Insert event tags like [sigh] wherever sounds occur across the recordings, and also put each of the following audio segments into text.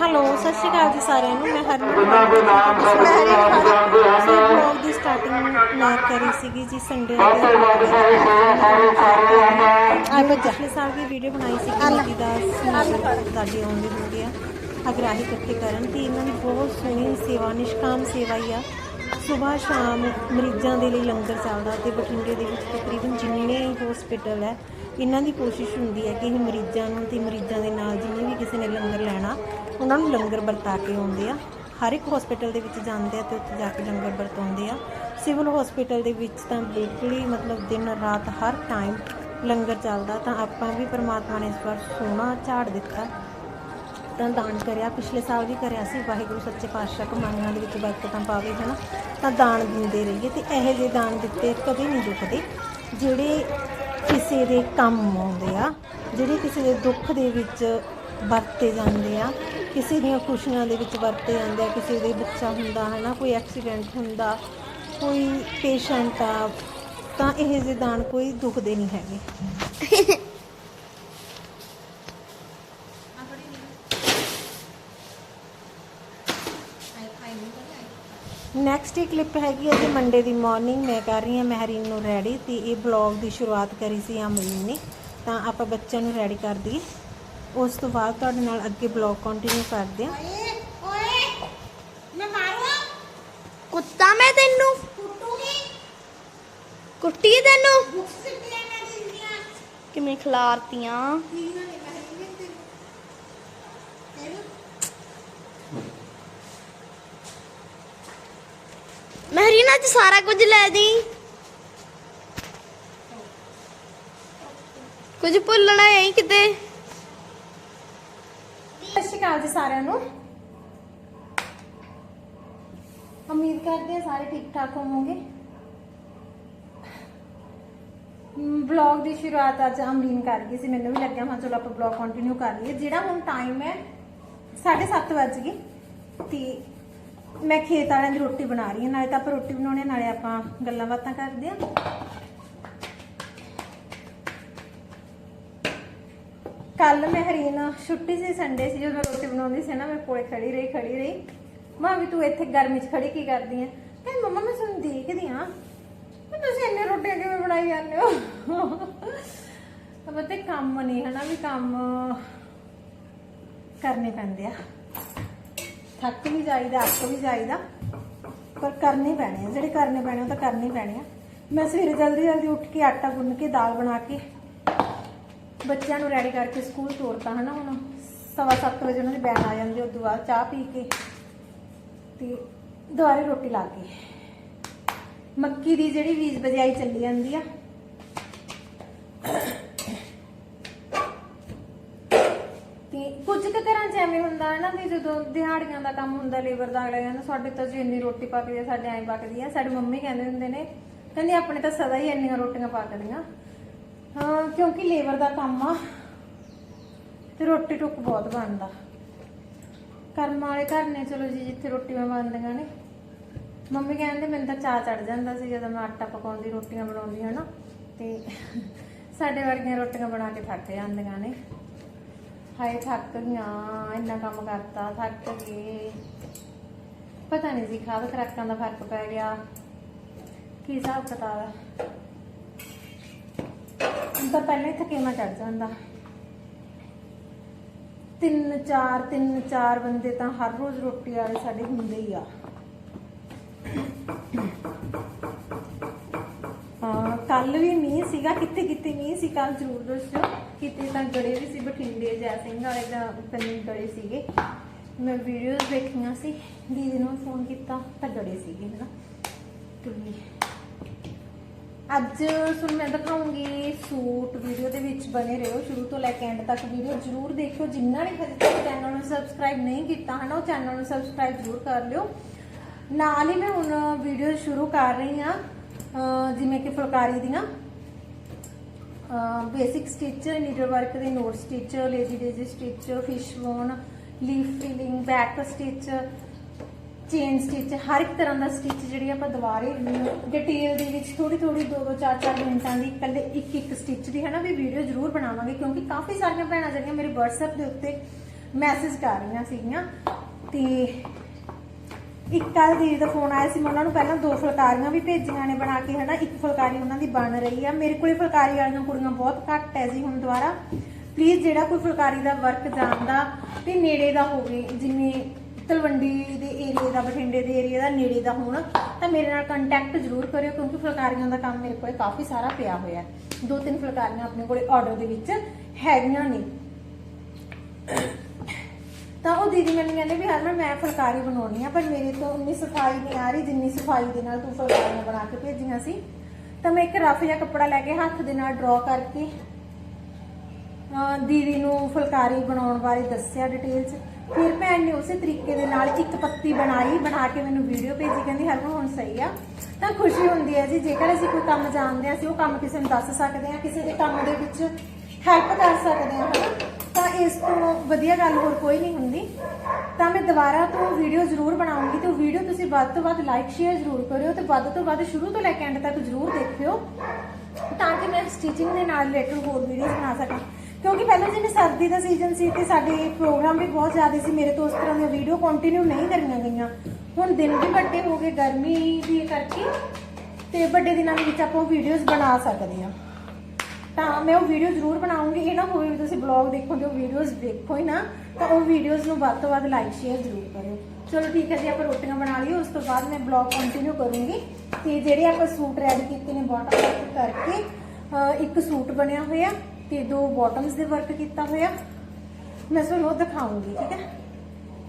Hello ਸਤਿ ਸ਼੍ਰੀ ਅਕਾਲ ਜੀ ਸਾਰਿਆਂ ਨੂੰ ਮੈਂ ਹਰਮਨ। ਮੈਂ ਦੀ ਸਟਾਰਟਿੰਗ ਮੈਂ ਕਰੀ ਸੀਗੀ ਜੀ ਸੰਡੇ ਦੇ। ਆ ਪਿਛਲੇ ਸਾਲ ਦੀ ਵੀਡੀਓ ਬਣਾਈ ਸੀ ਕਿ ਦਾ ਸਾਡੀ ਆਉਂਦੀ ਹੁੰਦੀ ਆ ਅਗਰਾਹੀ ਇਕੱਠੇ ਕਰਨ ਤੇ ਇਹਨਾਂ ਦੀ ਬਹੁਤ ਸੋਹਣੀ ਸੇਵਾ ਨਿਸ਼ਕਾਮ ਸੇਵਾ ਹੀ ਆ। ਸਵੇਰ ਸ਼ਾਮ ਮਰੀਜ਼ਾਂ ਦੇ ਲਈ ਲੰਗਰ ਚੱਲਦਾ ਤੇ ਬਠਿੰਡੇ ਦੇ ਵਿੱਚ ਤਕਰੀਬਨ ਜਿੰਨੇ ਹਸਪੀਟਲ ਹੈ ਇਹਨਾਂ ਦੀ ਕੋਸ਼ਿਸ਼ ਹੁੰਦੀ ਹੈ ਕਿ ਇਹ ਮਰੀਜ਼ਾਂ ਨੂੰ ਤੇ ਮਰੀਜ਼ਾਂ ਦੇ ਨਾਲ ਜਿੰਨੇ ਕਿਸੇ ਨੇ ਲੰਗਰ ਲੈਣਾ, ਉਹਨਾਂ ਨੂੰ ਲੰਗਰ ਵਰਤਾ ਕੇ ਆਉਂਦੇ ਆ। ਹਰ ਇੱਕ ਹਸਪੀਟਲ ਦੇ ਵਿੱਚ ਜਾਂਦੇ ਆ ਤੇ ਉੱਥੇ ਜਾ ਕੇ ਲੰਗਰ ਵਰਤਾਉਂਦੇ ਆ। ਸਿਵਲ ਹਸਪੀਟਲ ਦੇ ਵਿੱਚ ਤਾਂ ਬਿਲਕੁਲ ਹੀ ਮਤਲਬ ਦਿਨ ਰਾਤ ਹਰ ਟਾਈਮ ਲੰਗਰ ਚੱਲਦਾ, ਤਾਂ ਆਪਾਂ ਵੀ ਪਰਮਾਤਮਾ ਨੇ ਇਸ ਵਾਰ ਸੋਹਣਾ ਝਾੜ ਦਿੱਤਾ। ਤਾਂ ਦਾਨ ਕਰਿਆ, ਪਿਛਲੇ ਸਾਲ ਵੀ ਕਰਿਆ ਸੀ, ਵਾਹਿਗੁਰੂ ਸੱਚੇ ਪਾਤਸ਼ਾਹ ਕਮਾਈਆਂ ਦੇ ਵਿੱਚ ਬਰਕਤਾਂ ਪਾਵੇ ਹਨਾ ਤਾਂ ਦਾਨ ਦਿੰਦੇ ਰਹੀਏ ਤੇ ਇਹੋ ਜਿਹੇ ਦਾਨ ਦਿੱਤੇ ਕਦੇ ਨਹੀਂ ਦੁਖਦੇ। ਜਿਹੜੇ ਕਿਸੇ ਦੇ ਕੰਮ ਆਉਂਦੇ ਆ, ਜਿਹੜੇ ਕਿਸੇ ਦੇ ਦੁੱਖ ਦੇ ਵਿੱਚ ਵਰਤੇ ਜਾਂਦੇ ਆ, ਕਿਸੇ ਦੀਆਂ ਖੁਸ਼ੀਆਂ ਦੇ ਵਿੱਚ ਵਰਤੇ ਜਾਂਦੇ ਆ, ਕਿਸੇ ਦੇ ਬੱਚਾ ਹੁੰਦਾ ਹੈ ਨਾ ਕੋਈ ਐਕਸੀਡੈਂਟ ਹੁੰਦਾ, ਕੋਈ ਪੇਸ਼ੈਂਟ ਆ, ਤਾਂ ਇਹ ਜਿਹੇ ਦਾਨ ਕੋਈ ਦੁੱਖ ਦੇ ਨਹੀਂ ਹੈਗੇ। [laughs] ਨੈਕਸਟ ਹੀ ਕਲਿੱਪ ਹੈਗੀ ਹੈ ਜੀ ਮੰਡੇ ਦੀ ਮਾਰਨਿੰਗ ਮੈਂ ਕਰ ਰਹੀ ਹਾਂ ਮਹਿਰੀਨ ਨੂੰ ਰੈਡੀ ਤੇ ਇਹ ਬਲੌਗ ਦੀ ਸ਼ੁਰੂਆਤ ਕਰੀ ਸੀ ਅਮਰੀਨ ਨੇ ਤਾਂ ਆਪਾਂ ਬੱਚਿਆਂ ਨੂੰ ਰੈਡੀ ਕਰ ਦਈਏ। ਉਸ ਤੋਂ ਬਾਅਦ ਤੁਹਾਡੇ ਨਾਲ ਅੱਗੇ ਬਲੌਗ ਕੰਟੀਨਿਊ ਕਰਦੇ ਹਾਂ। ਕੁੱਤਾ ਮੈਂ ਤੈਨੂੰ। ਕੁੱਟੀ ਤੈਨੂੰ। ਕਿਵੇਂ ਖਿਲਾਰਤੀਆਂ? ਮਹਿਰੀਨਾ ਚ ਸਾਰਾ ਕੁਝ ਲੈ ਦੀ ਕੁਝ ਭੁੱਲਣਾ ਹੈ ਕਿਤੇ। ਸਤਿ ਸ਼੍ਰੀ ਅਕਾਲ ਜੀ ਸਾਰਿਆਂ ਨੂੰ। ਉਮੀਦ ਕਰਦੇ ਆ ਸਾਰੇ ਠੀਕ ਠਾਕ ਹੋਵੋਗੇ। ਬਲੌਗ ਦੀ ਸ਼ੁਰੂਆਤ ਅੱਜ ਅਮਰੀਨ ਕਰ ਗਈ ਸੀ, ਮੈਨੂੰ ਵੀ ਲੱਗਿਆ ਹਾਂ ਚਲੋ ਆਪਾਂ ਬਲੌਗ ਕੰਟੀਨਿਊ ਕਰ ਲਈਏ। ਜਿਹੜਾ ਹੁਣ ਟਾਈਮ ਹੈ 7:30 ਵੱਜ ਗਏ। ਤੇ ਮੈਂ ਖੇਤ ਵਾਲਿਆਂ ਦੀ ਰੋਟੀ ਬਣਾ ਰਹੀ ਹਾਂ, ਨਾਲੇ ਤਾਂ ਆਪਾਂ ਰੋਟੀ ਬਣਾਉਣੇ ਨਾਲੇ ਆਪਾਂ ਗੱਲਾਂ ਬਾਤਾਂ ਕਰਦੇ ਹਾਂ। ਕੱਲ ਮੈਂ ਹਰੀਨ ਛੁੱਟੀ ਸੀ ਸੰਡੇ ਸੀ, ਜਦੋਂ ਰੋਟੀ ਬਣਾਉਂਦੀ ਸੀ ਨਾ, ਮੈਂ ਕੋਲੇ ਖੜੀ ਰਹੀ ਖੜੀ ਰਹੀ। ਮਾਂ ਵੀ ਤੂੰ ਇੱਥੇ ਗਰਮੀ 'ਚ ਖੜੀ ਕੀ ਕਰਦੀ ਆ? ਕਹਿੰਦੀ ਮੰਮਾ, ਮੈਂ ਤੁਹਾਨੂੰ ਦੇਖਦੀ ਆ। ਤੁਸੀਂ ਇੰਨੇ ਰੋਟੀਆਂ ਕਿਵੇਂ ਬਣਾਈ ਜਾਂਦੇ ਹੋ? ਤਾਂ ਬਤੇ ਕੰਮ ਨਹੀਂ ਹਨਾ, ਵੀ ਕੰਮ ਕਰਨੇ ਪੈਂਦੇ ਆ। ਥੱਕ ਵੀ ਜਾਈਦਾ, ਅੱਕ ਵੀ ਜਾਈਦਾ, ਪਰ ਕਰਨੇ ਪੈਣੇ ਆ। ਜਿਹੜੇ ਕਰਨੇ ਪੈਣੇ ਉਹ ਤਾਂ ਕਰਨੇ ਪੈਣੇ ਆ। ਮੈਂ ਸਵੇਰੇ ਜਲਦੀ ਜਲਦੀ ਉੱਠ ਕੇ ਆਟਾ ਗੁੰਨ ਕੇ, ਦਾਲ ਬਣਾ ਕੇ ਬੱਚਿਆਂ ਨੂੰ ਰੈਡੀ ਕਰਕੇ ਸਕੂਲ ਤੋਰਤਾ ਹਨਾ ਹੁਣ। ਸਵਾ ਸੱਤ ਵਜੇ ਉਹਨਾਂ ਦੇ ਬੈਨ ਆ ਜਾਂਦੇ, ਉਦੋਂ ਬਾਅਦ ਚਾਹ ਪੀ ਕੇ ਤੇ ਦੁਬਾਰੇ ਰੋਟੀ ਲਾ ਕੇ। ਮੱਕੀ ਦੀ ਜਿਹੜੀ ਬੀਜ ਬਜਾਈ ਚੱਲੀ ਜਾਂਦੀ ਆ ਤੇ ਕੁਝ ਕੁ ਘਰਾਂ 'ਚ ਐਵੇਂ ਹੁੰਦਾ ਹੈ ਨਾ ਵੀ ਜਦੋਂ ਦਿਹਾੜੀਆਂ ਦਾ ਕੰਮ ਹੁੰਦਾ, ਲੇਬਰ ਦਾ ਅਗਲਾ ਕਹਿੰਦਾ, ਸਾਡੇ ਤਾਂ ਜੀ ਇੰਨੀ ਰੋਟੀ ਪੱਕਦੀ ਆ ਸਾਡੇ ਐਂ ਪੱਕਦੀ ਆ ਸਾਡੀ ਮੰਮੀ ਕਹਿੰਦੇ ਹੁੰਦੇ ਨੇ, ਕਹਿੰਦੇ, ਆਪਣੇ ਤਾਂ ਸਦਾ ਹੀ ਇੰਨੀਆਂ ਰੋਟੀਆਂ ਪੱਕਦੀਆਂ। ਹਾਂ, ਕਿਉਂਕਿ ਲੇਬਰ ਦਾ ਕੰਮ ਆ ਤੇ ਰੋਟੀ ਟੁੱਕ ਬਹੁਤ ਬਣਦਾ। ਕਰਮ ਵਾਲੇ ਘਰ ਨੇ, ਚਲੋ ਜੀ, ਜਿੱਥੇ ਰੋਟੀਆਂ ਬਣਦੀਆਂ ਨੇ। ਮੰਮੀ ਕਹਿੰਦੇ, ਮੈਨੂੰ ਤਾਂ ਚਾਹ ਚੜ ਜਾਂਦਾ ਸੀ ਜਦੋਂ ਮੈਂ ਆਟਾ ਪਕਾਉਂਦੀ, ਰੋਟੀਆਂ ਬਣਾਉਂਦੀ, ਹਨਾ? ਤੇ ਸਾਡੇ ਵਰਗੀਆਂ ਰੋਟੀਆਂ ਬਣਾ ਕੇ ਥੱਕ ਜਾਂਦੀਆਂ ਨੇ। ਹਾਏ, ਥੱਕ ਗਈਆਂ ਇੰਨਾ ਕੰਮ ਕਰਤਾ, ਥੱਕ ਗਏ ਪਤਾ ਨਹੀਂ ਜੀ, ਖਾਦ ਖਰਾਕਾਂ ਦਾ ਫ਼ਰਕ ਪੈ ਗਿਆ। ਕੀ ਹਿਸਾਬ ਕਿਤਾਬ ਤਾਂ ਪਹਿਲਾਂ ਹੀ ਥਕੇਵਾ ਚੜ ਜਾਂਦਾ। ਤਿੰਨ ਚਾਰ ਤਿੰਨ ਚਾਰ ਬੰਦੇ ਤਾਂ ਹਰ ਰੋਜ਼ ਰੋਟੀ ਵਾਲੇ ਸਾਡੇ ਹੁੰਦੇ ਹੀ ਆ ਹਾਂ ਕੱਲ ਵੀ ਮੀਂਹ ਸੀਗਾ, ਕਿੱਥੇ ਕਿੱਥੇ ਮੀਂਹ ਸੀ ਕੱਲ ਜ਼ਰੂਰ ਦੱਸਿਓ। ਕਿਤੇ ਤਾਂ ਗੜੇ ਵੀ ਸੀ, ਬਠਿੰਡੇ ਜੈ ਸਿੰਘ ਵਾਲੇ ਦਾ ਕੰਨੀ ਗੜੇ ਸੀਗੇ। ਮੈਂ ਵੀਡੀਓਜ਼ ਦੇਖੀਆਂ ਸੀ, ਦੀਦੀ ਨੂੰ ਫੋਨ ਕੀਤਾ, ਤਾਂ ਗੜੇ ਸੀਗੇ ਹਨਾ। ਤੇ ਅੱਜ ਤੁਹਾਨੂੰ ਮੈਂ ਦਿਖਾਉਂਗੀ ਸੂਟ ਵੀਡੀਓ ਦੇ ਵਿੱਚ ਬਨੇ ਰਹੋ। ਸ਼ੁਰੂ ਤੋਂ ਲੈ ਕੇ ਐਂਡ ਤੱਕ ਵੀਡੀਓ ਜਰੂਰ ਦੇਖਿਓ। ਜਿੰਨਾ ਨੇ ਹਜੇ ਤੱਕ ਚੈਨਲ ਨੂੰ ਸਬਸਕ੍ਰਾਈਬ ਨਹੀਂ ਕੀਤਾ ਹਨਾ, ਉਹ ਚੈਨਲ ਨੂੰ ਸਬਸਕ੍ਰਾਈਬ ਜਰੂਰ ਕਰ ਲਿਓ। ਨਾਲ ਹੀ ਮੈਂ ਹੁਣ ਵੀਡੀਓ ਸ਼ੁਰੂ ਕਰ ਰਹੀ ਹਾਂ। ਜਿਵੇਂ ਕਿ ਫੁਲਕਾਰੀ ਦੀਆਂ ਬੇਸਿਕ ਸਟਿਚ ਨੀਡਲ ਵਰਕ ਦੇ knot stitch lazy daisy stitch fish bone leaf filling back stitch chain stitch ਹਰ ਇੱਕ ਤਰ੍ਹਾਂ ਦਾ ਸਟਿਚ ਜਿਹੜੀ ਆਪਾਂ ਦੁਬਾਰੇ ਡਿਟੇਲ ਦੇ ਵਿੱਚ ਥੋੜੀ ਥੋੜੀ 2-2 4-4 ਮਿੰਟਾਂ ਦੀ ਇਕੱਲੇ ਇੱਕ ਇੱਕ ਸਟਿਚ ਦੀ ਹੈ ਨਾ ਵੀ ਵੀਡੀਓ ਜ਼ਰੂਰ ਬਣਾਵਾਂਗੇ ਕਿਉਂਕਿ ਕਾਫੀ ਸਾਰੀਆਂ ਭੈਣਾਂ ਜਿਹੜੀਆਂ ਮੇਰੇ WhatsApp ਦੇ ਉੱਤੇ ਮੈਸੇਜ ਕਰ ਰਹੀਆਂ ਸੀਗੀਆਂ ਤੇ ਇੱਕ ਕੱਲ ਦੀਦੀ ਦਾ ਫੋਨ ਆਇਆ ਸੀ, ਮੈਂ ਉਹਨਾਂ ਨੂੰ ਪਹਿਲਾਂ ਦੋ ਫੁਲਕਾਰੀਆਂ ਵੀ ਭੇਜੀਆਂ ਨੇ ਬਣਾ ਕੇ, ਹਨਾ, ਇੱਕ ਫੁਲਕਾਰੀ ਉਹਨਾਂ ਦੀ ਬਣ ਰਹੀ ਆ। ਮੇਰੇ ਕੋਲੇ ਫੁਲਕਾਰੀ ਵਾਲੀਆਂ ਕੁੜੀਆਂ ਬਹੁਤ ਘੱਟ ਹੈ ਜੀ ਹੁਣ ਦੁਬਾਰਾ। ਪਲੀਜ਼ ਜਿਹੜਾ ਕੋਈ ਫੁਲਕਾਰੀ ਦਾ ਵਰਕ ਜਾਣਦਾ ਤੇ ਨੇੜੇ ਦਾ ਹੋਵੇ ਜਿਵੇਂ ਤਲਵੰਡੀ ਦੇ ਏਰੀਆ ਦਾ, ਬਠਿੰਡੇ ਦੇ ਏਰੀਆ ਦਾ ਨੇੜੇ ਦਾ ਹੋਣ, ਤਾਂ ਮੇਰੇ ਨਾਲ ਕੰਟੈਕਟ ਜ਼ਰੂਰ ਕਰਿਓ, ਕਿਉਂਕਿ ਫੁਲਕਾਰੀਆਂ ਦਾ ਕੰਮ ਮੇਰੇ ਕੋਲੇ ਕਾਫੀ ਸਾਰਾ ਪਿਆ ਹੋਇਆ ਦੋ ਤਿੰਨ ਫੁਲਕਾਰੀਆਂ ਆਪਣੇ ਕੋਲੇ ਆਰਡਰ ਦੇ ਵਿੱਚ ਹੈਗੀਆਂ ਨੇ। ਦੀਦੀ ਮੈਨੂੰ ਕਹਿੰਦੇ ਵੀ ਹਰਮਨ ਮੈਂ ਫੁਲਕਾਰੀ ਬਣਾਉਣੀ ਆ, ਪਰ ਮੇਰੇ ਤੋਂ ਉਨੀ ਸਫ਼ਾਈ ਨਹੀਂ ਆ ਰਹੀ ਜਿੰਨੀ ਸਫ਼ਾਈ ਦੇ ਨਾਲ ਤੂੰ ਫੁਲਕਾਰੀਆਂ ਬਣਾ ਕੇ ਭੇਜੀਆਂ ਸੀ। ਤਾਂ ਮੈਂ ਇੱਕ ਰਫ ਜਿਹਾ ਕੱਪੜਾ ਲੈ ਕੇ ਹੱਥ ਦੇ ਨਾਲ ਡਰਾ ਕਰਕੇ ਦੀਦੀ ਨੂੰ ਫੁਲਕਾਰੀ ਬਣਾਉਣ ਬਾਰੇ ਦੱਸਿਆ ਡਿਟੇਲ 'ਚ। ਫਿਰ ਭੈਣ ਨੇ ਉਸੇ ਤਰੀਕੇ ਦੇ ਨਾਲ ਇੱਕ ਪੱਤੀ ਬਣਾਈ, ਬਣਾ ਕੇ ਮੈਨੂੰ ਵੀਡੀਓ ਭੇਜੀ, ਕਹਿੰਦੀ, ਹਰਮਨ, ਹੁਣ ਸਹੀ ਆ। ਤਾਂ ਖੁਸ਼ੀ ਹੁੰਦੀ ਹੈ ਜੀ, ਜੇਕਰ ਅਸੀਂ ਕੋਈ ਕੰਮ ਜਾਣਦੇ ਆ, ਅਸੀਂ ਉਹ ਕੰਮ ਕਿਸੇ ਨੂੰ ਦੱਸ ਸਕਦੇ ਆ, ਕਿਸੇ ਦੇ ਕੰਮ ਦੇ ਵਿੱਚ ਹੈਲਪ ਕਰ ਸਕਦੇ ਹਾਂ ਹਨਾ? ਇਸ ਤੋਂ ਵਧੀਆ ਗੱਲ ਹੋਰ ਕੋਈ ਨਹੀਂ ਹੁੰਦੀ। ਤਾਂ ਮੈਂ ਦੁਬਾਰਾ ਤੋਂ ਵੀਡੀਓ ਜ਼ਰੂਰ ਬਣਾਉਂਗੀ ਤੇ ਉਹ ਵੀਡੀਓ ਤੁਸੀਂ ਵੱਧ ਤੋਂ ਵੱਧ ਲਾਈਕ ਸ਼ੇਅਰ ਜ਼ਰੂਰ ਕਰਿਓ ਤੇ ਵੱਧ ਤੋਂ ਵੱਧ ਸ਼ੁਰੂ ਤੋਂ ਲੈ ਕੇ ਐਂਡ ਤੱਕ ਜ਼ਰੂਰ ਦੇਖਿਓ ਤਾਂ ਕਿ ਮੈਂ ਸਟਿਚਿੰਗ ਦੇ ਨਾਲ ਰਿਲੇਟਡ ਹੋਰ ਵੀਡੀਓਜ਼ ਬਣਾ ਸਕਾਂ। ਕਿਉਂਕਿ ਪਹਿਲਾਂ ਜਿਵੇਂ ਸਰਦੀ ਦਾ ਸੀਜ਼ਨ ਸੀ ਤੇ ਸਾਡੇ ਪ੍ਰੋਗਰਾਮ ਵੀ ਬਹੁਤ ਜ਼ਿਆਦਾ ਸੀ, ਮੇਰੇ ਤੋਂ ਉਸ ਤਰ੍ਹਾਂ ਦੀਆਂ ਵੀਡੀਓ ਕੰਟੀਨਿਊ ਨਹੀਂ ਕਰੀਆਂ ਗਈਆਂ। ਹੁਣ ਦਿਨ ਵੀ ਵੱਡੇ ਹੋ ਗਏ, ਗਰਮੀ ਦੀ ਕਰਕੇ ਤੇ ਵੱਡੇ ਦਿਨਾਂ ਦੇ ਵਿੱਚ ਆਪਾਂ ਵੀਡੀਓਜ਼ ਬਣਾ ਸਕਦੇ ਹਾਂ। ਤਾਂ ਮੈਂ ਉਹ ਵੀਡੀਓ ਜ਼ਰੂਰ ਬਣਾਉਂਗੀ, ਇਹ ਨਾ ਹੋਵੇ ਵੀ ਤੁਸੀਂ ਬਲੌਗ ਦੇਖੋਗੇ, ਉਹ ਵੀਡੀਓਜ਼ ਦੇਖੋ ਹੀ ਨਾ, ਤਾਂ ਉਹ ਵੀਡੀਓਜ਼ ਨੂੰ ਵੱਧ ਤੋਂ ਵੱਧ ਲਾਈਕ ਸ਼ੇਅਰ ਜ਼ਰੂਰ ਕਰਿਓ। ਚਲੋ ਠੀਕ ਹੈ ਜੀ, ਆਪਾਂ ਰੋਟੀਆਂ ਬਣਾ ਲਈਏ ਉਸ ਤੋਂ ਬਾਅਦ ਮੈਂ ਬਲੌਗ ਕੰਟੀਨਿਊ ਕਰੂੰਗੀ। ਤੇ ਜਿਹੜੇ ਆਪਾਂ ਸੂਟ ਰੈਡੀ ਕੀਤੇ ਨੇ ਬਾਟਮ ਵਰਕ ਕਰਕੇ ਇੱਕ ਸੂਟ ਬਣਿਆ ਹੋਇਆ ਤੇ ਦੋ ਬਾਟਮਸ ਦੇ ਵਰਕ ਕੀਤਾ ਹੋਇਆ। ਮੈਂ ਤੁਹਾਨੂੰ ਉਹ ਦਿਖਾਉਂਗੀ, ਠੀਕ ਹੈ?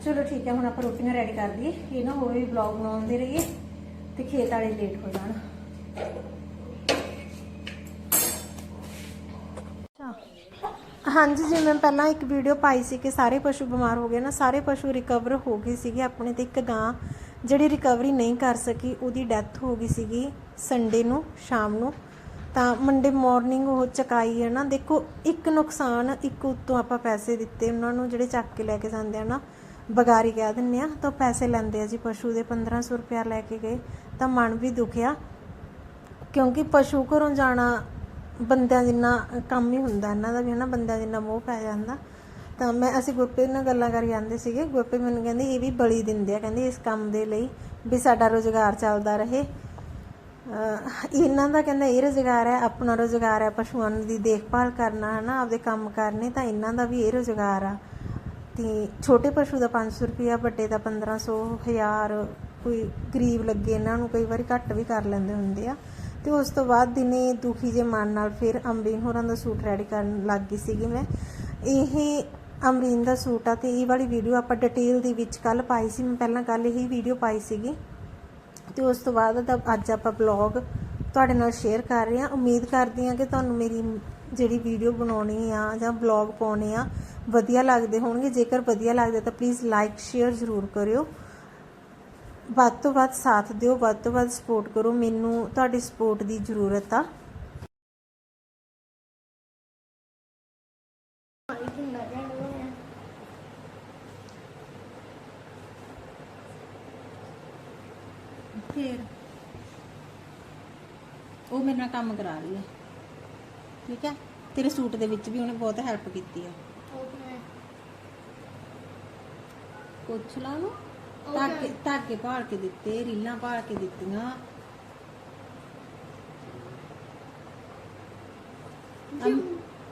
ਚਲੋ ਠੀਕ ਹੈ, ਹੁਣ ਆਪਾਂ ਰੋਟੀਆਂ ਰੈਡੀ ਕਰ ਦਈਏ। ਇਹ ਨਾ ਹੋਵੇ ਵੀ ਬਲੌਗ ਬਣਾਉਂਦੇ ਰਹੀਏ ਤੇ ਖੇਤ ਵਾਲੇ ਲੇਟ ਹੋ ਜਾਣ। ਹਾਂਜੀ ਜੀ ਮੈਂ ਪਹਿਲਾਂ ਇੱਕ ਵੀਡੀਓ ਪਾਈ ਸੀ ਕਿ ਸਾਰੇ ਪਸ਼ੂ ਬਿਮਾਰ ਹੋ ਗਏ ਨਾ, ਸਾਰੇ ਪਸ਼ੂ ਰਿਕਵਰ ਹੋ ਗਏ ਸੀਗੇ ਆਪਣੇ ਤੇ। ਇੱਕ ਗਾਂ ਜਿਹੜੀ ਰਿਕਵਰੀ ਨਹੀਂ ਕਰ ਸਕੀ, ਉਹਦੀ ਡੈਥ ਹੋ ਗਈ ਸੀਗੀ ਸੰਡੇ ਨੂੰ, ਸ਼ਾਮ ਨੂੰ। ਤਾਂ ਮੰਡੇ ਮਾਰਨਿੰਗ ਉਹ ਚਕਾਈ ਹੈ ਨਾ। ਦੇਖੋ, ਇੱਕ ਨੁਕਸਾਨ, ਇੱਕ ਉੱਤੋਂ ਆਪਾਂ ਪੈਸੇ ਦਿੱਤੇ। ਉਹਨਾਂ ਨੂੰ ਜਿਹੜੇ ਚੱਕ ਕੇ ਲੈ ਕੇ ਜਾਂਦੇ ਆ ਨਾ, ਬਗਾਰੀ ਕਹਿ ਦਿੰਦੇ ਆ, ਤਾਂ ਉਹ ਪੈਸੇ ਲੈਂਦੇ ਆ ਜੀ ਪਸ਼ੂ ਦੇ। 1500 ਰੁਪਇਆ ਲੈ ਕੇ ਗਏ। ਤਾਂ ਮਨ ਵੀ ਦੁਖਿਆ, ਕਿਉਂਕਿ ਪਸ਼ੂ ਘਰੋਂ ਜਾਣਾ ਬੰਦਿਆਂ ਜਿੰਨਾ ਕੰਮ ਹੀ ਹੁੰਦਾ, ਇਹਨਾਂ ਦਾ ਵੀ ਹਨਾ, ਬੰਦਿਆਂ ਜਿੰਨਾ ਮੋਹ ਪੈ ਜਾਂਦਾ। ਤਾਂ ਮੈਂ, ਅਸੀਂ ਗੁਰਪ੍ਰੀਤ ਨਾਲ ਗੱਲਾਂ ਕਰੀ ਜਾਂਦੇ ਸੀਗੇ। ਗੁਰਪ੍ਰੀਤ ਮੈਨੂੰ ਕਹਿੰਦੀ, ਇਹ ਵੀ ਬਲੀ ਦਿੰਦੇ ਆ, ਕਹਿੰਦੀ ਇਸ ਕੰਮ ਦੇ ਲਈ ਵੀ ਸਾਡਾ ਰੋਜ਼ਗਾਰ ਚੱਲਦਾ ਰਹੇ। ਇਹਨਾਂ ਦਾ ਕਹਿੰਦਾ, ਇਹ ਰੋਜ਼ਗਾਰ ਹੈ, ਆਪਣਾ ਰੋਜ਼ਗਾਰ ਹੈ, ਪਸ਼ੂਆਂ ਦੀ ਦੇਖਭਾਲ ਕਰਨਾ, ਹਨਾ, ਆਪਦੇ ਕੰਮ ਕਰਨੇ, ਤਾਂ ਇਹਨਾਂ ਦਾ ਵੀ ਇਹ ਰੋਜ਼ਗਾਰ ਆ। ਤੇ ਛੋਟੇ ਪਸ਼ੂ ਦਾ 500 ਰੁਪਿਆ ਵੱਡੇ ਦਾ 1500 1000 ਕੋਈ ਗਰੀਬ ਲੱਗੇ, ਇਹਨਾਂ ਨੂੰ ਕਈ ਵਾਰੀ ਘੱਟ ਵੀ ਕਰ ਲੈਂਦੇ ਹੁੰਦੇ ਆ। ਤੇ ਉਸ ਤੋਂ ਬਾਅਦ ਦਿਨੇ ਦੁਖੀ ਜੇ ਮਨ ਨਾਲ ਫਿਰ ਅਮਰੀਨ ਹੋਰਾਂ ਦਾ ਸੂਟ ਰੈਡੀ ਕਰਨ ਲੱਗ ਗਈ ਸੀਗੀ ਮੈਂ। ਇਹ ਅਮਰੀਨ ਦਾ ਸੂਟ ਆ ਤੇ ਇਹ ਵਾਲੀ ਵੀਡੀਓ ਆਪਾਂ ਡਿਟੇਲ ਦੇ ਵਿੱਚ ਕੱਲ ਪਾਈ ਸੀ। ਮੈਂ ਪਹਿਲਾਂ ਕੱਲ ਹੀ ਵੀਡੀਓ ਪਾਈ ਸੀਗੀ। ਤੇ ਉਸ ਤੋਂ ਬਾਅਦ ਦਾ ਅੱਜ ਆਪਾਂ ਬਲੌਗ ਤੁਹਾਡੇ ਨਾਲ ਸ਼ੇਅਰ ਕਰ ਰਹੇ ਹਾਂ। ਉਮੀਦ ਕਰਦੀ ਹਾਂ ਕਿ ਤੁਹਾਨੂੰ ਮੇਰੀ ਜਿਹੜੀ ਵੀਡੀਓ ਬਣਾਉਣੀ ਆ ਜਾਂ ਬਲੌਗ ਪਾਉਣੇ ਆ ਵਧੀਆ ਲੱਗਦੇ ਹੋਣਗੇ। ਜੇਕਰ ਵਧੀਆ ਲੱਗਦੇ ਤਾਂ ਪਲੀਜ਼ ਲਾਈਕ ਸ਼ੇਅਰ ਜ਼ਰੂਰ ਕਰਿਓ। ਵੱਧ ਤੋਂ ਵੱਧ ਸਾਥ ਦਿਓ ਵੱਧ ਤੋਂ ਵੱਧ ਸਪੋਰਟ ਕਰੋ। ਮੈਨੂੰ ਤੁਹਾਡੀ ਸਪੋਰਟ ਦੀ ਜ਼ਰੂਰਤ ਆ। ਫੇਰ ਉਹ ਮੇਰੇ ਨਾਲ ਕੰਮ ਕਰਾ ਰਹੀ ਹੈ ਠੀਕ ਹੈ ਤੇਰੇ ਸੂਟ ਦੇ ਵਿੱਚ ਵੀ ਉਹਨੇ ਬਹੁਤ ਹੈਲਪ ਕੀਤੀ ਹੈ। ਪੁੱਛ ਲਾ ਨੂੰ ਧਾਗੇ ਧਾਗੇ ਭਾਲ ਕੇ ਦਿੱਤੇ ਰੀਲਾਂ ਭਾਲ ਕੇ ਦਿੱਤੀਆਂ।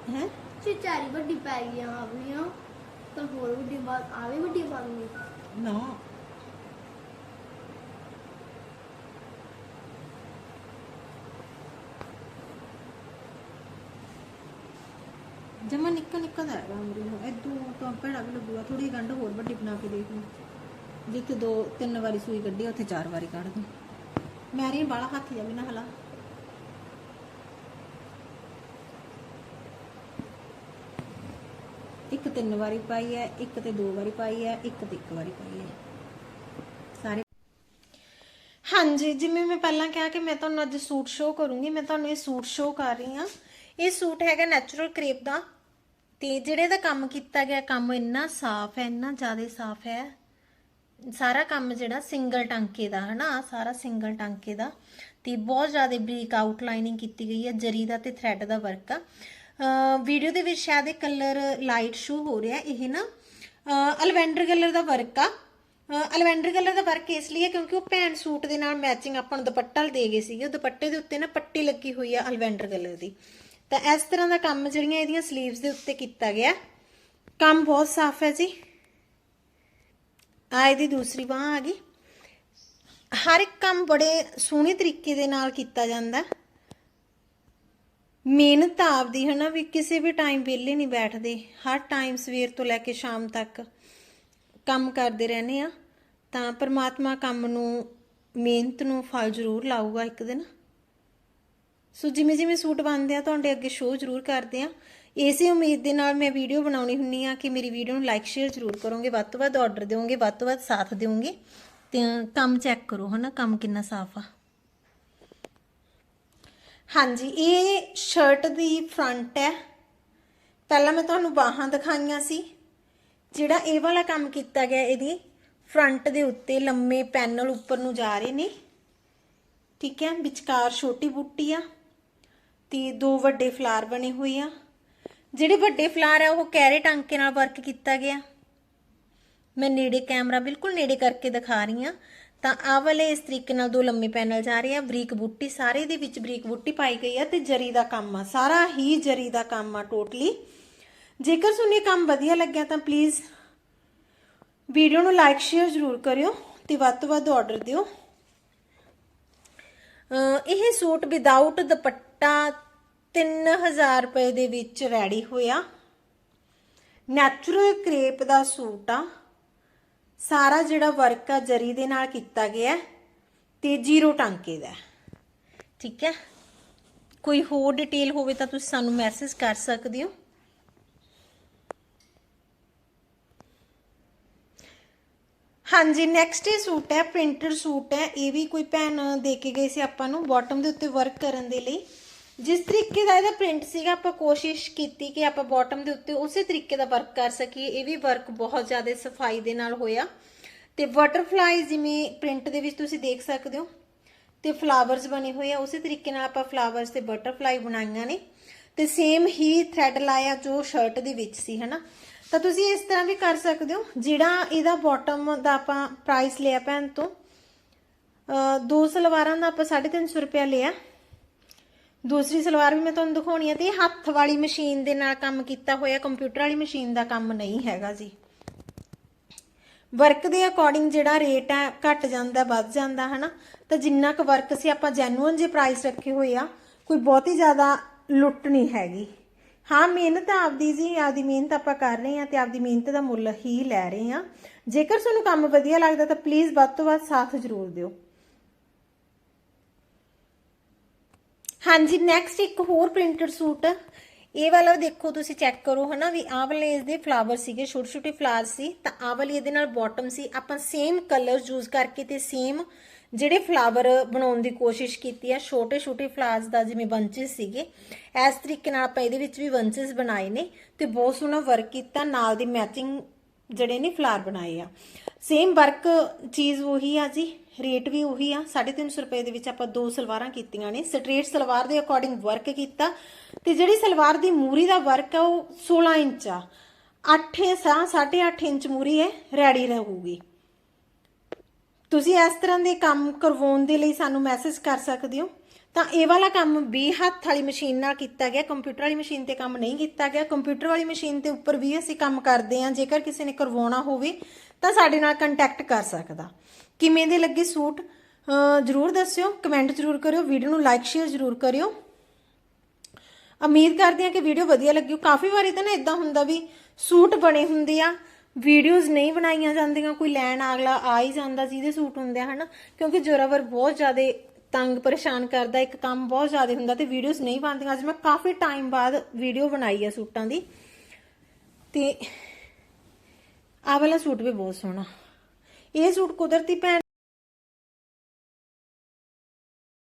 ਹੈ? ਚਾਰੀ ਵੱਡੀ ਪੈ ਗਈਆਂ ਆਪਣੀਆਂ। ਤਾਂ ਹੋਰ ਵੱਡੀ ਬਾਤ ਆਵੇ ਵੱਡੀ ਪਾ ਦੂੰਗੀ ਨਾ। ਜਮਾ ਨਿੱਕਾ ਨਿੱਕਾ ਦਾ ਹੈਗਾ ਅਮਰੀ ਨੂੰ। ਇਦੋਂ ਤਾਂ ਭੈੜਾ ਵੀ ਲੱਗੂਗਾ ਥੋੜੀ ਗੰਢ ਹੋਰ ਵੱਡੀ ਬਣਾ ਕੇ ਦੇਖ ਲਈ ਜਿੱਥੇ ਦੋ, ਤਿੰਨ ਵਾਰੀ ਸੂਈ ਕੱਢੀ, ਉੱਥੇ ਚਾਰ ਵਾਰੀ ਕੱਢ ਦੂੰ। ਮੈਰੀ ਬਾਲਾ ਹੱਥ ਜਾ ਵੀ ਨਾ ਹਲਾ। ਇੱਕ ਤਿੰਨ ਵਾਰੀ ਪਾਈ ਹੈ ਇੱਕ ਤੇ ਦੋ ਵਾਰੀ ਪਾਈ ਹੈ ਇੱਕ ਤੇ ਇੱਕ ਵਾਰੀ ਪਾਈ ਹੈ ਸਾਰੇ ਹਾਂਜੀ, ਜਿਵੇਂ ਮੈਂ ਪਹਿਲਾਂ ਕਿਹਾ ਕਿ ਮੈਂ ਤੁਹਾਨੂੰ ਅੱਜ ਸੂਟ ਸ਼ੋਅ ਕਰੂੰਗੀ, ਮੈਂ ਤੁਹਾਨੂੰ ਇਹ ਸੂਟ ਸ਼ੋਅ ਕਰ ਰਹੀ ਹਾਂ। ਇਹ ਸੂਟ ਹੈਗਾ ਨੈਚੁਰਲ ਕ੍ਰੇਪ ਦਾ। ਤੇ ਜਿਹੜੇ ਦਾ ਕੰਮ ਕੀਤਾ ਗਿਆ, ਕੰਮ ਇੰਨਾ ਸਾਫ਼ ਹੈ, ਇੰਨਾ ਜ਼ਿਆਦਾ ਸਾਫ਼ ਹੈ। ਸਾਰਾ ਕੰਮ ਜਿਹੜਾ ਸਿੰਗਲ ਟਾਂਕੇ ਦਾ, ਹਨਾ, ਆਹ ਸਾਰਾ ਸਿੰਗਲ ਟਾਂਕੇ ਦਾ ਤੇ ਬਹੁਤ ਜ਼ਿਆਦਾ ਬਰੀਕ ਆਊਟਲਾਈਨਿੰਗ ਕੀਤੀ ਗਈ ਹੈ, ਜਰੀ ਦਾ ਤੇ ਥ੍ਰੈਡ ਦਾ ਵਰਕ ਆ। ਵੀਡੀਓ ਦੇ ਵਿੱਚ ਸ਼ਾਇਦ ਇਹ ਕਲਰ ਲਾਈਟ ਸ਼ੋ ਹੋ ਰਿਹਾ, ਇਹ ਨਾ ਅਲਵੈਂਡਰ ਕਲਰ ਦਾ ਵਰਕ ਆ। ਅਲਵੈਂਡਰ ਕਲਰ ਦਾ ਵਰਕ ਇਸ ਲਈ ਹੈ ਕਿਉਂਕਿ ਉਹ ਭੈਣ ਸੂਟ ਦੇ ਨਾਲ ਮੈਚਿੰਗ ਆਪਾਂ ਨੂੰ ਦੁਪੱਟਾ ਦੇ ਗਏ ਸੀਗੇ, ਉਹ ਦੁਪੱਟੇ ਦੇ ਉੱਤੇ ਨਾ ਪੱਟੀ ਲੱਗੀ ਹੋਈ ਆ ਅਲਵੈਂਡਰ ਕਲਰ ਦੀ। ਤਾਂ ਇਸ ਤਰ੍ਹਾਂ ਦਾ ਕੰਮ ਜਿਹੜੀਆਂ ਇਹਦੀਆਂ 슬ੀਵਸ ਦੇ ਉੱਤੇ ਕੀਤਾ ਗਿਆ। ਕੰਮ ਬਹੁਤ ਸਾਫ਼ ਹੈ ਜੀ। ਆ ਇਹਦੀ ਦੂਸਰੀ ਬਾਹ ਆ ਗਈ। ਹਰ ਇੱਕ ਕੰਮ ਬੜੇ ਸੋਹਣੇ ਤਰੀਕੇ ਦੇ ਨਾਲ ਕੀਤਾ ਜਾਂਦਾ। ਹੈ। ਮਿਹਨਤ ਆਪਦੀ ਹੈ ਨਾ ਵੀ ਕਿਸੇ ਵੀ ਟਾਈਮ ਵਿਹਲੇ ਨਹੀਂ ਬੈਠਦੇ। ਹਰ ਟਾਈਮ ਸਵੇਰ ਤੋਂ ਲੈ ਕੇ ਸ਼ਾਮ ਤੱਕ ਕੰਮ ਕਰਦੇ ਰਹਿੰਦੇ ਆ। ਤਾਂ ਪਰਮਾਤਮਾ ਕੰਮ ਨੂੰ, ਮਿਹਨਤ ਨੂੰ ਫਲ ਜ਼ਰੂਰ ਲਾਊਗਾ ਇੱਕ ਦਿਨ। ਸੋ ਜਿਵੇਂ ਜਿਵੇਂ ਸੂਟ ਬਣਦੇ ਆ, ਤੁਹਾਡੇ ਅੱਗੇ ਸ਼ੋਅ ਜ਼ਰੂਰ ਕਰਦੇ ਆ। ਇਸੇ ਉਮੀਦ ਦੇ ਨਾਲ ਮੈਂ ਵੀਡੀਓ ਬਣਾਉਣੀ ਹੁੰਨੀ ਆ ਕਿ ਮੇਰੀ ਵੀਡੀਓ ਨੂੰ ਲਾਈਕ ਸ਼ੇਅਰ ਜ਼ਰੂਰ ਕਰੋਗੇ। ਵੱਧ ਤੋਂ ਵੱਧ ਆਰਡਰ ਦਿਓਗੇ, ਵੱਧ ਤੋਂ ਵੱਧ ਸਾਥ ਦਿਓਗੇ। ਤੇ ਕੰਮ ਚੈੱਕ ਕਰੋ, ਹਨਾ? ਕੰਮ ਕਿੰਨਾ ਸਾਫ਼ ਆ। ਹਾਂਜੀ, ਇਹ ਸ਼ਰਟ ਦੀ ਫਰੰਟ ਹੈ। ਪਹਿਲਾਂ ਮੈਂ ਤੁਹਾਨੂੰ ਬਾਹਾਂ ਦਿਖਾਈਆਂ ਸੀ। ਜਿਹੜਾ ਇਹ ਵਾਲਾ ਕੰਮ ਕੀਤਾ ਗਿਆ, ਇਹਦੀ ਫਰੰਟ ਦੇ ਉੱਤੇ ਲੰਮੇ ਪੈਨਲ ਉੱਪਰ ਨੂੰ ਜਾ ਰਹੇ ਨੇ। ਠੀਕ ਹੈ? ਵਿਚਕਾਰ ਛੋਟੀ ਬੂਟੀ ਆ ਤੇ ਦੋ ਵੱਡੇ ਫਲਾਰ ਬਣੇ ਹੋਏ ਆ। ਜਿਹੜੇ ਵੱਡੇ ਫਲਾਰ ਆ, ਉਹ ਕੈਰੇ ਟਾਂਕੇ ਨਾਲ ਵਰਕ ਕੀਤਾ ਗਿਆ। ਮੈਂ ਨੇੜੇ ਕੈਮਰਾ ਬਿਲਕੁਲ ਨੇੜੇ ਕਰਕੇ ਦਿਖਾ ਰਹੀ ਹਾਂ। ਤਾਂ ਆਹ ਵਾਲੇ ਇਸ ਤਰੀਕੇ ਨਾਲ ਦੋ ਲੰਮੇ ਪੈਨਲ ਜਾ ਰਹੇ ਆ। ਬਰੀਕ ਬੂਟੀ, ਸਾਰੇ ਦੇ ਵਿੱਚ ਬਰੀਕ ਬੂਟੀ ਪਾਈ ਗਈ ਆ ਤੇ ਜਰੀ ਦਾ ਕੰਮ ਆ। ਸਾਰਾ ਹੀ ਜਰੀ ਦਾ ਕੰਮ ਆ ਟੋਟਲੀ। ਜੇਕਰ ਤੁਹਾਨੂੰ ਇਹ ਕੰਮ ਵਧੀਆ ਲੱਗਿਆ ਤਾਂ ਪਲੀਜ਼ ਵੀਡੀਓ ਨੂੰ ਲਾਈਕ ਸ਼ੇਅਰ ਜ਼ਰੂਰ ਕਰਿਓ ਤੇ ਵੱਧ ਤੋਂ ਵੱਧ ਆਰਡਰ ਦਿਓ। ਇਹ ਸੂਟ ਵਿਦਆਊਟ ਦੁਪੱਟਾ 3000 ਰੁਪਏ ਦੇ ਵਿੱਚ ਰੈਡੀ ਹੋਇਆ। ਨੈਚੁਰਲ ਕ੍ਰੇਪ ਦਾ ਸੂਟ ਆ। ਸਾਰਾ ਜਿਹੜਾ ਵਰਕ ਆ ਜਰੀ ਦੇ ਨਾਲ ਕੀਤਾ ਗਿਆ ਹੈ ਤੇ ਜ਼ੀਰੋ ਟਾਂਕੇ ਦਾ ਠੀਕ ਹੈ? ਕੋਈ ਹੋਰ ਡਿਟੇਲ ਹੋਵੇ ਤਾਂ ਤੁਸੀਂ ਸਾਨੂੰ ਮੈਸੇਜ ਕਰ ਸਕਦੇ ਹੋ। ਹਾਂਜੀ ਨੈਕਸਟ ਇਹ ਸੂਟ ਹੈ ਪ੍ਰਿੰਟਡ ਸੂਟ ਹੈ। ਇਹ ਵੀ ਕੋਈ ਭੈਣ ਦੇ ਕੇ ਗਈ ਸੀ ਆਪਾਂ ਨੂੰ ਬਾਟਮ ਦੇ ਉੱਤੇ ਵਰਕ ਕਰਨ ਦੇ ਲਈ। ਜਿਸ ਤਰੀਕੇ ਦਾ ਇਹਦਾ ਪ੍ਰਿੰਟ ਸੀਗਾ, ਆਪਾਂ ਕੋਸ਼ਿਸ਼ ਕੀਤੀ ਕਿ ਆਪਾਂ ਬਾਟਮ ਦੇ ਉੱਤੇ ਉਸੇ ਤਰੀਕੇ ਦਾ ਵਰਕ ਕਰ ਸਕੀਏ। ਇਹ ਵੀ ਵਰਕ ਬਹੁਤ ਜ਼ਿਆਦਾ ਸਫ਼ਾਈ ਦੇ ਨਾਲ ਹੋਇਆ। ਤੇ ਬਟਰਫਲਾਈ ਜਿਵੇਂ ਪ੍ਰਿੰਟ ਦੇ ਵਿੱਚ ਤੁਸੀਂ ਦੇਖ ਸਕਦੇ ਹੋ, ਤੇ ਫਲਾਵਰਸ ਬਣੇ ਹੋਏ ਆ, ਉਸੇ ਤਰੀਕੇ ਨਾਲ ਆਪਾਂ ਫਲਾਵਰਸ ਤੇ ਬਟਰਫਲਾਈ ਬਣਾਈਆਂ ਨੇ। ਤੇ ਸੇਮ ਹੀ ਥ੍ਰੈਡ ਲਾਇਆ ਜੋ ਸ਼ਰਟ ਦੇ ਵਿੱਚ ਸੀ, ਹਨਾ? ਤਾਂ ਤੁਸੀਂ ਇਸ ਤਰ੍ਹਾਂ ਵੀ ਕਰ ਸਕਦੇ ਹੋ, ਜਿਹੜਾ ਇਹਦਾ ਬਾਟਮ ਦਾ ਆਪਾਂ ਪ੍ਰਾਈਸ ਲਿਆ ਭੈਣ ਤੋਂ ਦੋ ਸਲਵਾਰਾਂ ਦਾ ਆਪਾਂ 350 ਰੁਪਇਆ ਲਿਆ। ਦੂਸਰੀ ਸਲਵਾਰ ਵੀ ਮੈਂ ਤੁਹਾਨੂੰ ਦਿਖਾਉਣੀ ਹੈ ਤੇ ਇਹ ਹੱਥ ਵਾਲੀ ਮਸ਼ੀਨ ਦੇ ਨਾਲ ਕੰਮ ਕੀਤਾ ਹੋਇਆ ਕੰਪਿਊਟਰ ਵਾਲੀ ਮਸ਼ੀਨ ਦਾ ਕੰਮ ਨਹੀਂ ਹੈਗਾ ਜੀ। ਵਰਕ ਦੇ ਅਕੋਰਡਿੰਗ ਜਿਹੜਾ ਰੇਟ ਹੈ ਘਟ ਜਾਂਦਾ, ਵੱਧ ਜਾਂਦਾ, ਹਨਾ? ਤਾਂ ਜਿੰਨਾ ਕੁ ਵਰਕ ਸੀ ਆਪਾਂ ਜੈਨੂਅਨ ਜੇ ਪ੍ਰਾਈਸ ਰੱਖੇ ਹੋਏ ਆ, ਕੋਈ ਬਹੁਤੀ ਜ਼ਿਆਦਾ ਲੁੱਟ ਨਹੀਂ ਹੈਗੀ। ਹਾਂ, ਮਿਹਨਤ ਆਪਦੀ ਜੀ, ਆਪਦੀ ਮਿਹਨਤ ਆਪਾਂ ਕਰ ਰਹੇ ਆ ਤੇ ਆਪਦੀ ਮਿਹਨਤ ਦਾ ਮੁੱਲ ਹੀ ਲੈ ਰਹੇ ਆ। ਜੇਕਰ ਤੁਹਾਨੂੰ ਕੰਮ ਵਧੀਆ ਲੱਗਦਾ ਤਾਂ ਪਲੀਜ਼ ਵੱਧ ਤੋਂ ਵੱਧ ਸਾਥ ਜ਼ਰੂਰ ਦਿਓ। ਹਾਂਜੀ ਨੈਕਸਟ ਇੱਕ ਹੋਰ ਪ੍ਰਿੰਟਡ ਸੂਟ। ਇਹ ਵਾਲਾ ਦੇਖੋ ਤੁਸੀਂ ਚੈੱਕ ਕਰੋ ਹਨਾ ਵੀ ਆਹ ਵਾਲੇ ਇਸ ਦੇ ਫਲਾਵਰ ਸੀਗੇ, ਛੋਟੇ ਛੋਟੇ ਫਲਾਵਰ ਸੀ, ਤਾਂ ਆਹ ਵਾਲੀ ਇਹਦੇ ਨਾਲ ਬਾਟਮ ਸੀ। ਆਪਾਂ ਸੇਮ ਕਲਰ ਯੂਜ਼ ਕਰਕੇ ਤੇ ਸੇਮ ਜਿਹੜੇ ਫਲਾਵਰ ਬਣਾਉਣ ਦੀ ਕੋਸ਼ਿਸ਼ ਕੀਤੀ ਆ, ਛੋਟੇ ਛੋਟੇ ਫਲਾਵਰਸ ਦਾ ਜਿਵੇਂ ਬੰਚਸ ਸੀਗੇ, ਇਸ ਤਰੀਕੇ ਨਾਲ ਆਪਾਂ ਇਹਦੇ ਵਿੱਚ ਵੀ ਬੰਚਸ ਬਣਾਏ ਨੇ ਤੇ ਬਹੁਤ ਸੋਹਣਾ ਵਰਕ ਕੀਤਾ, ਨਾਲ ਦੀ ਮੈਚਿੰਗ ਜਿਹੜੇ ਨੇ ਫਲਾਰ ਬਣਾਏ ਆ। ਸੇਮ ਵਰਕ ਚੀਜ਼ ਉਹੀ ਆ ਜੀ ਰੇਟ ਵੀ ਉਹੀ ਆ। 350 ਰੁਪਏ ਦੇ ਵਿੱਚ ਆਪਾਂ ਦੋ ਸਲਵਾਰਾਂ ਕੀਤੀਆਂ ਨੇ। ਸਟ੍ਰੇਟ ਸਲਵਾਰ ਦੇ ਅਕੋਰਡਿੰਗ ਵਰਕ ਕੀਤਾ। ਤੇ ਜਿਹੜੀ ਸਲਵਾਰ ਦੀ ਮੂਰੀ ਦਾ ਵਰਕ ਆ, ਉਹ 16 ਇੰਚ ਆ। 8 ਸਾ 8.5 ਇੰਚ ਮੂਰੀ ਹੈ ਰੈਡੀ ਰਹੂਗੀ। ਤੁਸੀਂ ਇਸ ਤਰ੍ਹਾਂ ਦੇ ਕੰਮ ਕਰਵਾਉਣ ਦੇ ਲਈ ਸਾਨੂੰ ਮੈਸੇਜ ਕਰ ਸਕਦੇ ਹੋ। ਤਾਂ ਇਹ ਵਾਲਾ ਕੰਮ ਵੀ ਹੱਥ ਵਾਲੀ ਮਸ਼ੀਨ ਨਾਲ ਕੀਤਾ ਗਿਆ, ਕੰਪਿਊਟਰ ਵਾਲੀ ਮਸ਼ੀਨ ਤੇ ਕੰਮ ਨਹੀਂ ਕੀਤਾ ਗਿਆ। ਕੰਪਿਊਟਰ ਵਾਲੀ ਮਸ਼ੀਨ ਤੇ ਉੱਪਰ ਵੀ ਅਸੀਂ ਕੰਮ ਕਰਦੇ ਹਾਂ, ਜੇਕਰ ਕਿਸੇ ਨੇ ਕਰਵਾਉਣਾ ਹੋਵੇ ਤਾਂ ਸਾਡੇ ਨਾਲ ਕੰਟੈਕਟ ਕਰ ਸਕਦਾ। ਕਿਵੇਂ ਦੇ ਲੱਗੇ ਸੂਟ? ਜਰੂਰ ਦੱਸਿਓ ਕਮੈਂਟ ਜਰੂਰ ਕਰਿਓ ਵੀਡੀਓ ਨੂੰ ਲਾਈਕ ਸ਼ੇਅਰ ਜਰੂਰ ਕਰਿਓ। ਉਮੀਦ ਕਰਦੇ ਹਾਂ ਕਿ ਵੀਡੀਓ ਵਧੀਆ ਲੱਗੀ ਕਾਫੀ ਵਾਰੀ ਤਾਂ ਨਾ ਇਦਾਂ ਹੁੰਦਾ ਵੀ ਸੂਟ ਬਣੇ ਹੁੰਦੇ ਆ ਵੀਡੀਓਜ਼ ਨਹੀਂ ਬਣਾਈਆਂ ਜਾਂਦੀਆਂ, ਕੋਈ ਲੈਣ ਅਗਲਾ ਆ ਹੀ ਜਾਂਦਾ ਜਿਹਦੇ ਸੂਟ ਹੁੰਦੇ ਆ, ਹਨਾ? ਕਿਉਂਕਿ ਜੋਰਾਵਰ ਬਹੁਤ ਜ਼ਿਆਦਾ ਤੰਗ ਪਰੇਸ਼ਾਨ ਕਰਦਾ, ਇੱਕ ਕੰਮ ਬਹੁਤ ਜ਼ਿਆਦਾ ਹੁੰਦਾ ਤੇ ਵੀਡੀਓਜ਼ ਨਹੀਂ ਬਣਦੀਆਂ। ਅੱਜ ਮੈਂ ਕਾਫੀ ਟਾਈਮ ਬਾਅਦ ਵੀਡੀਓ ਬਣਾਈ ਆ ਸੂਟਾਂ ਦੀ। ਤੇ ਆਹ ਵਾਲਾ ਸੂਟ ਵੀ ਬਹੁਤ ਸੋਹਣਾ। ਇਹ ਸੂਟ ਕੁਦਰਤੀ ਭੈਣ